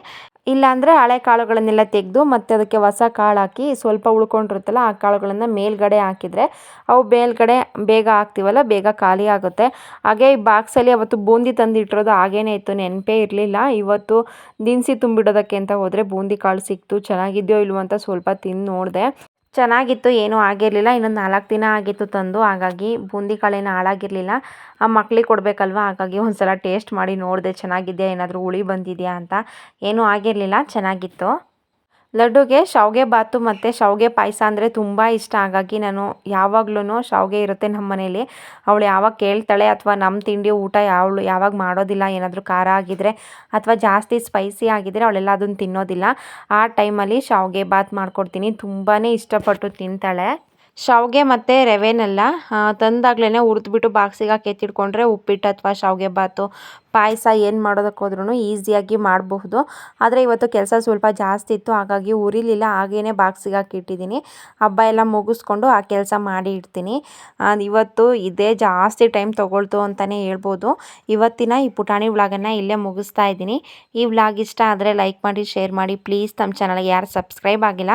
ಇಲ್ಲಾಂದರೆ ಹಳೆ ಕಾಳುಗಳನ್ನೆಲ್ಲ ತೆಗೆದು ಮತ್ತೆ ಅದಕ್ಕೆ ಹೊಸ ಕಾಳು ಹಾಕಿ ಸ್ವಲ್ಪ ಉಳ್ಕೊಂಡಿರುತ್ತಲ್ಲ ಆ ಕಾಳುಗಳನ್ನು ಮೇಲ್ಗಡೆ ಹಾಕಿದರೆ ಅವು ಮೇಲ್ಗಡೆ ಬೇಗ ಹಾಕ್ತೀವಲ್ಲ ಬೇಗ ಖಾಲಿ ಆಗುತ್ತೆ. ಹಾಗೆ ಈ ಬಾಕ್ಸಲ್ಲಿ ಅವತ್ತು ಬೂಂದಿ ತಂದಿಟ್ಟಿರೋದು ಹಾಗೇನೇ ಇತ್ತು, ನೆನಪೇ ಇರಲಿಲ್ಲ. ಇವತ್ತು ದಿನಸಿ ತುಂಬಿಡೋದಕ್ಕೆ ಅಂತ ಹೋದರೆ ಬೂಂದಿ ಕಾಳು ಸಿಕ್ತು, ಚೆನ್ನಾಗಿದೆಯೋ ಇಲ್ವೋ ಅಂತ ಸ್ವಲ್ಪ ತಿಂದು ನೋಡಿದೆ. ಚೆನ್ನಾಗಿತ್ತು, ಏನೂ ಆಗಿರಲಿಲ್ಲ. ಇನ್ನೊಂದು ನಾಲ್ಕು ದಿನ ಆಗಿತ್ತು ತಂದು. ಹಾಗಾಗಿ ಬೂಂದಿ ಕಾಳೇನು ಹಾಳಾಗಿರಲಿಲ್ಲ. ಆ ಮಕ್ಳಿಗೆ ಕೊಡಬೇಕಲ್ವ? ಹಾಗಾಗಿ ಒಂದು ಸಲ ಟೇಸ್ಟ್ ಮಾಡಿ ನೋಡಿದೆ, ಚೆನ್ನಾಗಿದೆಯಾ? ಏನಾದರೂ ಹುಳಿ ಬಂದಿದೆಯಾ ಅಂತ. ಏನೂ ಆಗಿರಲಿಲ್ಲ, ಚೆನ್ನಾಗಿತ್ತು. ಲಡ್ಡುಗೆ ಶಾವಿಗೆ ಬಾತು ಮತ್ತು ಶಾವಿಗೆ ಪಾಯಸ ಅಂದರೆ ತುಂಬ ಇಷ್ಟ. ಹಾಗಾಗಿ ನಾನು ಯಾವಾಗ್ಲೂ ಶಾವಿಗೆ ಇರುತ್ತೆ ನಮ್ಮ ಮನೇಲಿ. ಅವಳು ಯಾವಾಗ ಕೇಳ್ತಾಳೆ ಅಥವಾ ನಮ್ಮ ತಿಂಡಿ ಊಟ ಯಾವಳು ಯಾವಾಗ ಮಾಡೋದಿಲ್ಲ, ಏನಾದರೂ ಖಾರ ಆಗಿದ್ದರೆ ಅಥವಾ ಜಾಸ್ತಿ ಸ್ಪೈಸಿ ಆಗಿದ್ದರೆ ಅವಳೆಲ್ಲ ಅದನ್ನು ತಿನ್ನೋದಿಲ್ಲ. ಆ ಟೈಮಲ್ಲಿ ಶಾವಿಗೆ ಬಾತ್ ಮಾಡಿಕೊಡ್ತೀನಿ. ತುಂಬಾ ಇಷ್ಟಪಟ್ಟು ತಿಂತಾಳೆ. ಶಾವಿಗೆ ಮತ್ತು ರವೆನೆಲ್ಲ ತಂದಾಗಲೇ ಹುರಿದ್ಬಿಟ್ಟು ಬಾಕ್ಸಿಗೆ ಹಾಕಿ ಎತ್ತಿಟ್ಕೊಂಡ್ರೆ ಉಪ್ಪಿಟ್ಟು ಅಥವಾ ಶಾವಿಗೆ ಬಾತು ಪಾಯಸ ಏನು ಮಾಡೋದಕ್ಕೆ ಹೋದ್ರೂ ಈಸಿಯಾಗಿ ಮಾಡಬಹುದು. ಆದರೆ ಇವತ್ತು ಕೆಲಸ ಸ್ವಲ್ಪ ಜಾಸ್ತಿ ಇತ್ತು, ಹಾಗಾಗಿ ಉರಿಲಿಲ್ಲ ಹಾಗೇ ಬಾಕ್ಸಿಗೆ ಹಾಕಿಟ್ಟಿದ್ದೀನಿ ಹಬ್ಬ ಎಲ್ಲ ಮುಗಿಸ್ಕೊಂಡು ಆ ಕೆಲಸ ಮಾಡಿ ಇಡ್ತೀನಿ. ಇವತ್ತು ಇದೇ ಜಾಸ್ತಿ ಟೈಮ್ ತೊಗೊಳ್ತು ಅಂತಲೇ ಹೇಳ್ಬೋದು. ಇವತ್ತಿನ ಈ ಪುಟಾಣಿ ವ್ಲಾಗನ್ನು ಇಲ್ಲೇ ಮುಗಿಸ್ತಾ ಇದ್ದೀನಿ. ಈ ವ್ಲಾಗ್ ಇಷ್ಟ ಆದರೆ ಲೈಕ್ ಮಾಡಿ, ಶೇರ್ ಮಾಡಿ, ಪ್ಲೀಸ್ ನಮ್ಮ ಚಾನಲ್ಗೆ ಯಾರು ಸಬ್ಸ್ಕ್ರೈಬ್ ಆಗಿಲ್ಲ,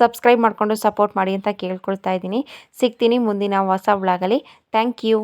ಸಬ್ಸ್ಕ್ರೈಬ್ ಮಾಡಿಕೊಂಡು ಸಪೋರ್ಟ್ ಮಾಡಿ ಅಂತ ಕೇಳ್ಕೊಳ್ತಾ ಇದ್ದೀನಿ. ಸಿಗ್ತೀನಿ ಮುಂದಿನ ಹೊಸ ಬ್ಲಾಗಲ್ಲಿ ಥ್ಯಾಂಕ್ ಯು